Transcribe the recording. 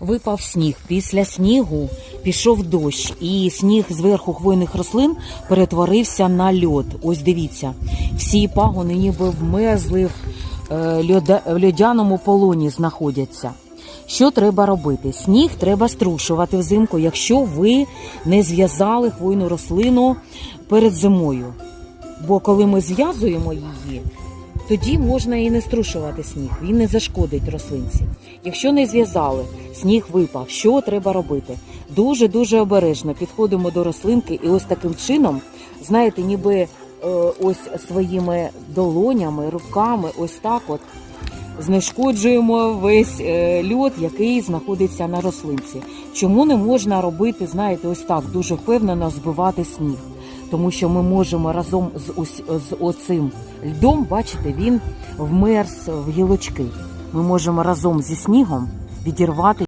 Випав сніг. Після снігу пішов дощ, і сніг зверху хвойних рослин перетворився на льод. Ось дивіться, всі пагони ніби вмерзли в е, льода- льодяному полоні знаходяться. Що треба робити? Сніг треба струшувати взимку, якщо ви не зв'язали хвойну рослину перед зимою. Бо коли ми зв'язуємо її, тоді можна і не струшувати сніг, він не зашкодить рослинці. Якщо не зв'язали, сніг випав, що треба робити? Дуже дуже обережно підходимо до рослинки, і ось таким чином, знаєте, ніби е, ось своїми долонями, руками, ось так от знешкоджуємо весь е, льод, який знаходиться на рослинці. Чому не можна робити, знаєте, ось так дуже впевнено збивати сніг? Тому що ми можемо разом з, ось, з оцим льдом, бачите, він вмерз в гілочки. Ми можемо разом зі снігом відірвати.